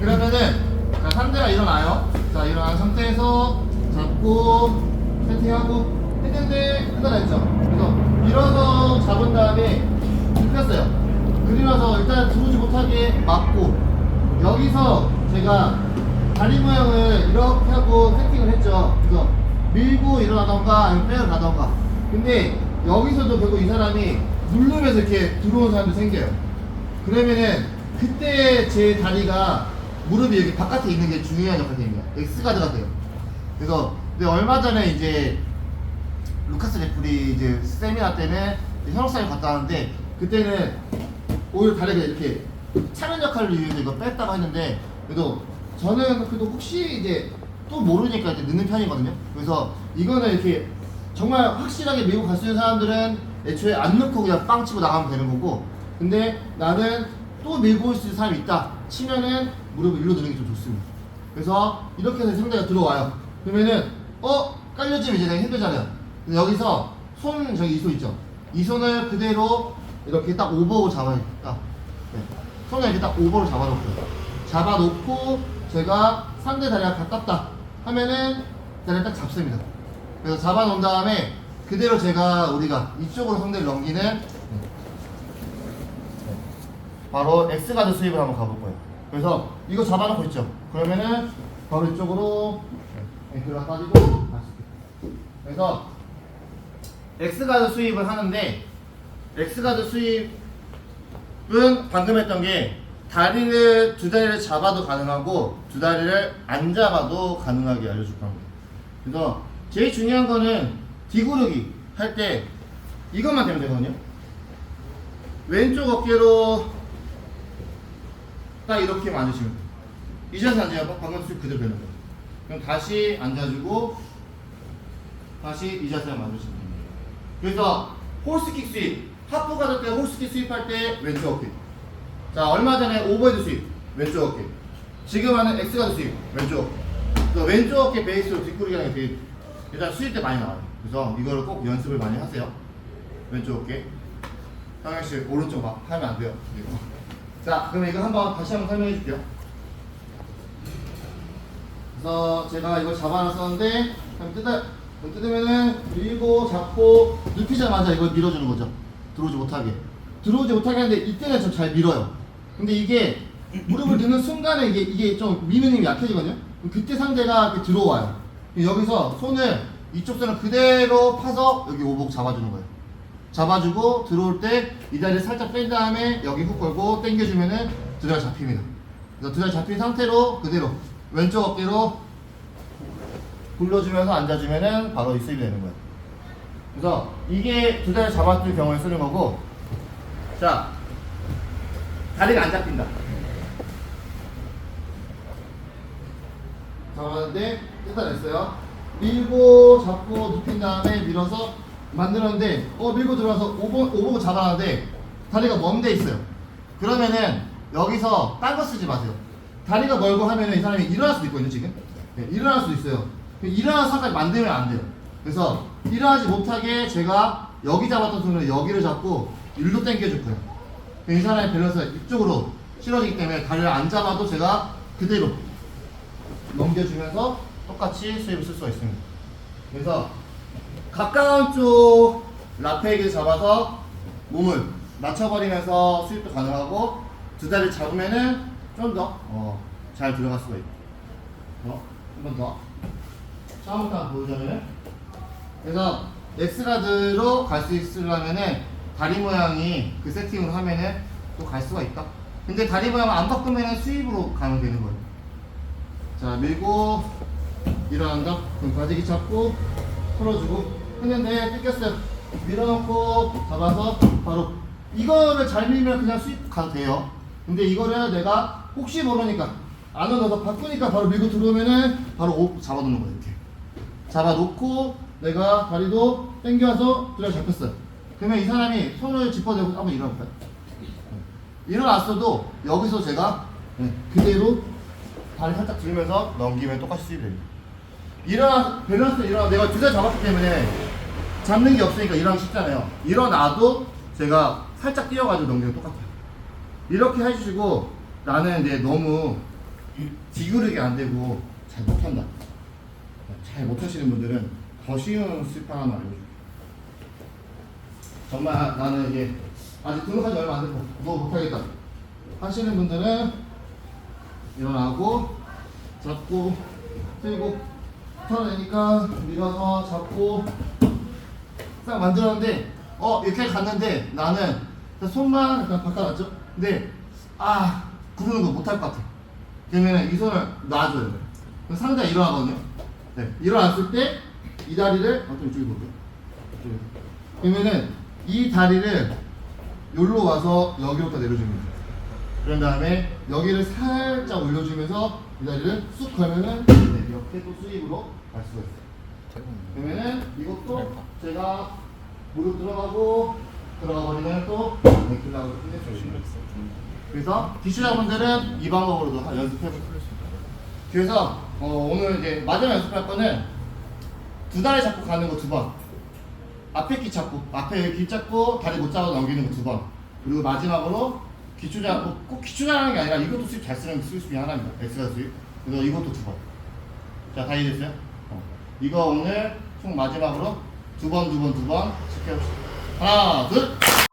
그러면은 자 상대가 일어나요. 자 일어난 상태에서 잡고 세팅하고 했는데 끝나냈죠. 그래서 일어서 잡은 다음에 눕혔어요. 그리면서 일단 들어오지 못하게 막고 여기서 제가 다리 모양을 이렇게 하고 세팅을 했죠. 그래서 밀고 일어나던가 아니면 빼어 가던가. 근데 여기서도 결국 이 사람이 누르면서 이렇게 들어오는 사람도 생겨요. 그러면은 그때 제 다리가 무릎이 여기 바깥에 있는 게 중요한 역할이 됩니다. X가드가 돼요. 그래서 근데 얼마 전에 이제 루카스 레플이 이제 세미나 때문에 현역사를 갔다 왔는데 그때는 오히려 다리가 이렇게 차는 역할을 위해서 이거 뺐다고 했는데 그래도 저는 그래도 혹시 이제 또 모르니까 이제 넣는 편이거든요. 그래서 이거는 이렇게 정말 확실하게 밀고 갈수 있는 사람들은 애초에 안 넣고 그냥 빵 치고 나가면 되는 거고 근데 나는 또 밀고 올 수 있는 사람이 있다 치면은 무릎을 일로 드는 게 좀 좋습니다. 그래서 이렇게 해서 상대가 들어와요. 그러면은 어 깔려지면 이제 내가 힘들잖아요. 근데 여기서 손 저기 이 손 있죠. 이 손을 그대로 이렇게 딱 오버로 잡아요. 딱. 네. 손을 이렇게 딱 오버로 잡아놓고 잡아놓고 제가 상대 다리가 가깝다 하면은 다리를 딱 잡습니다. 그래서 잡아놓은 다음에 그대로 제가 우리가 이쪽으로 상대를 넘기는 네. 바로 X가드 수입을 한번 가볼 거예요. 그래서 이거 잡아놓고 있죠. 그러면은 바로 이쪽으로 앵클가 빠지고 다시. 그래서 X가드 수입을 하는데 X가드 수입은 방금 했던 게 다리를 두 다리를 잡아도 가능하고 두 다리를 안 잡아도 가능하게 알려줄 겁니다. 그래서 제일 중요한 거는 뒤구르기 할 때 이것만 되면 되거든요. 왼쪽 어깨로 딱 이렇게 앉으시면 돼요. 이 자세 앉아요. 방금 수입 그대로 되는 거예요. 그럼 다시 앉아주고 다시 이 자세를 만드시면 됩니다. 그래서 홀스킥 수입, 하프 가드 때 홀스킥 수입할 때 왼쪽 어깨. 자 얼마 전에 오버헤드 수입 왼쪽 어깨. 지금 하는 X 가드 수입 왼쪽 어깨. 그래서 왼쪽 어깨 베이스로 뒷구르기가 되게 일단 수입 때 많이 나와요. 그래서 이거를 꼭 연습을 많이 하세요. 왼쪽 어깨. 상현 씨 오른쪽 막 하면 안 돼요. 자 그럼 이거 한번 다시 한번 설명해 줄게요. 그래서 제가 이걸 잡아놨었는데 그럼 뜯어 그럼 뜯으면은 밀고 잡고 눕히자마자 이걸 밀어주는 거죠. 들어오지 못하게. 들어오지 못하게 하는데 이때는 좀 잘 밀어요. 근데 이게 무릎을 드는 순간에 이게 이게 좀 미는 힘이 약해지거든요. 그때 상대가 이렇게 들어와요. 여기서 손을 이쪽 손을 그대로 파서 여기 오복 잡아주는 거예요. 잡아주고 들어올 때 이 다리를 살짝 뺀 다음에 여기 훅 걸고 당겨주면은 두 다리 잡힙니다. 그래서 두 다리 잡힌 상태로 그대로 왼쪽 어깨로 굴러주면서 앉아주면은 바로 이 수입이 되는 거예요. 그래서 이게 두 다리 잡았을 경우에 쓰는 거고 자 다리가 안 잡힌다. 잡았는데 뜯어냈어요. 밀고 잡고 눕힌 다음에 밀어서 만들었는데 어 밀고 들어와서 오버 오버 잡았는데 다리가 먼 데 있어요. 그러면은 여기서 딴 거 쓰지 마세요. 다리가 멀고 하면은 이 사람이 일어날 수도 있거든요 지금. 네, 일어날 수도 있어요. 일어나는 상까지 만들면 안 돼요. 그래서 일어나지 못하게 제가 여기 잡았던 손으로 여기를 잡고 일로 당겨줄 거예요. 이 사람의 밸런스가 이쪽으로 실어지기 때문에 다리를 안 잡아도 제가 그대로 넘겨주면서 똑같이 수입을 쓸 수가 있습니다. 그래서 가까운 쪽 라페에게 잡아서 몸을 맞춰버리면서 수입도 가능하고 두 다리 잡으면은 좀 더 잘 들어갈 수가 있고 어? 한번 더. 처음부터 한번 보여주자면은 그래서 엑스가드로 갈 수 있으려면은 다리 모양이 그 세팅을 하면은 또 갈 수가 있다. 근데 다리 모양을 안 바꾸면은 수입으로 가면 되는 거예요. 자 밀고 일어난다. 그럼 가지기 잡고 풀어주고 했는데 뜯겼어요. 밀어놓고 잡아서 바로 이거를 잘 밀면 그냥 수입 가도 돼요. 근데 이거를 내가 혹시 모르니까 안을 넣어서 바꾸니까 바로 밀고 들어오면은 바로 오, 잡아놓는 거예요. 이렇게 잡아놓고 내가 다리도 당겨서 들어 잡혔어요. 그러면 이 사람이 손을 짚어대고 한번 일어나볼까요? 일어났어도 여기서 제가 네, 그대로 다리 살짝 들면서 넘기면 똑같이 수입이 됩니다. 일어나, 밸런스 일어나, 내가 두달 잡았기 때문에 잡는 게 없으니까 일어나기 쉽잖아요. 일어나도 제가 살짝 뛰어가지고 넘기면 똑같아요. 이렇게 해주시고 나는 이제 너무 뒤구르기 안 되고 잘 못한다. 잘 못하시는 분들은 더 쉬운 스텝 하나 알려줄게. 정말 나는 이게 아직 등록한 지 얼마 안 됐고 뭐 못하겠다 하시는 분들은 일어나고 잡고 들고 털어내니까 밀어서 잡고 딱 만들었는데 어 이렇게 갔는데 나는 손만 그냥 바꿔놨죠? 근데 아 구르는 거 못할 것 같아. 그러면 이 손을 놔줘요 그럼 상대가 일어나거든요. 네 일어났을 때 이 다리를 아, 좀 이쪽에 볼게요. 그러면은 이 다리를 여기로 와서 여기로부터 내려줍니다. 그런 다음에 여기를 살짝 올려주면서 이 다리를 쑥 걸면은 네, 이렇게 또 수입으로 갈 수가 있어요 그러면은 이것도 제가 무릎 들어가고 들어가 버리면 또 끝낼 수 있습니다. 그래서 기초자분들은 이 방법으로도 한 연습해 보세요. 그래서 어, 오늘 이제 마지막 연습할 거는 두 다리 잡고 가는 거 두 번. 앞에 끼 잡고 앞에 귀 잡고 다리 못 잡아 넘기는 거 두 번. 그리고 마지막으로 기초자 뭐 꼭 기초자라는 게 아니라 이것도 수입 잘 쓰는 수입 중에 하나입니다. 엑스가 수입. 그래서 이것도 두 번. 자, 다 이해됐어요? 어. 이거 오늘 총 마지막으로 두 번, 두 번, 두번 시켜봅시다. 하나, 둘.